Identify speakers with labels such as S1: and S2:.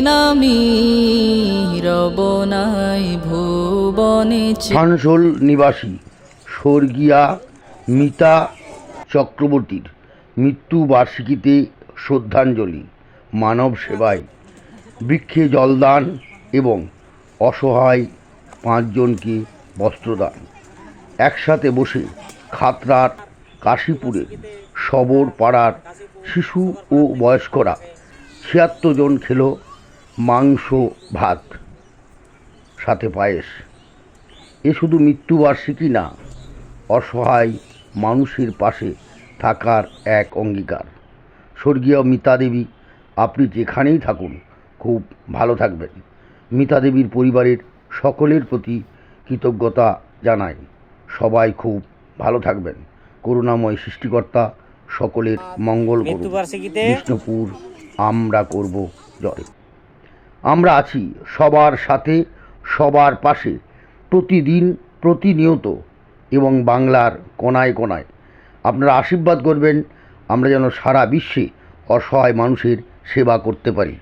S1: নামি
S2: নিবাসী স্বর্গীয়া মিতা চক্রবর্তীর মৃত্যু বার্ষিকীতে শ্রদ্ধাঞ্জলি, মানব সেবায়। বৃক্ষে জলদান এবং অসহায় পাঁচজনকে বস্ত্রদান। একসাথে বসে খাতড়ার কাশীপুরে সবর পাড়ার শিশু ও বয়স্করা ছিয়াত্তর জন খেলো মাংস ভাত সাথে পায়েস। এ শুধু মৃত্যুবার্ষিকী না অসহায় মানুষের পাশে থাকার এক অঙ্গীকার। স্বর্গীয় মিতা দেবী আপনি যেখানেই থাকুন খুব ভালো থাকবেন। মিতা দেবীর পরিবারের সকলের প্রতি কৃতজ্ঞতা জানাই। সবাই খুব ভালো থাকবেন। করুণাময় সৃষ্টিকর্তা সকলের মঙ্গল করুন। বিষ্ণুপুর আমরা করব জয়। আমরা আছি সবার সাথে, সবার পাশে, প্রতিদিন প্রতিনিয়ত এবং বাংলার কোনায় কোনায়। আপনারা আশীর্বাদ করবেন, আমরা যেন সারা বিশ্বে অসহায় মানুষের সেবা করতে পারি।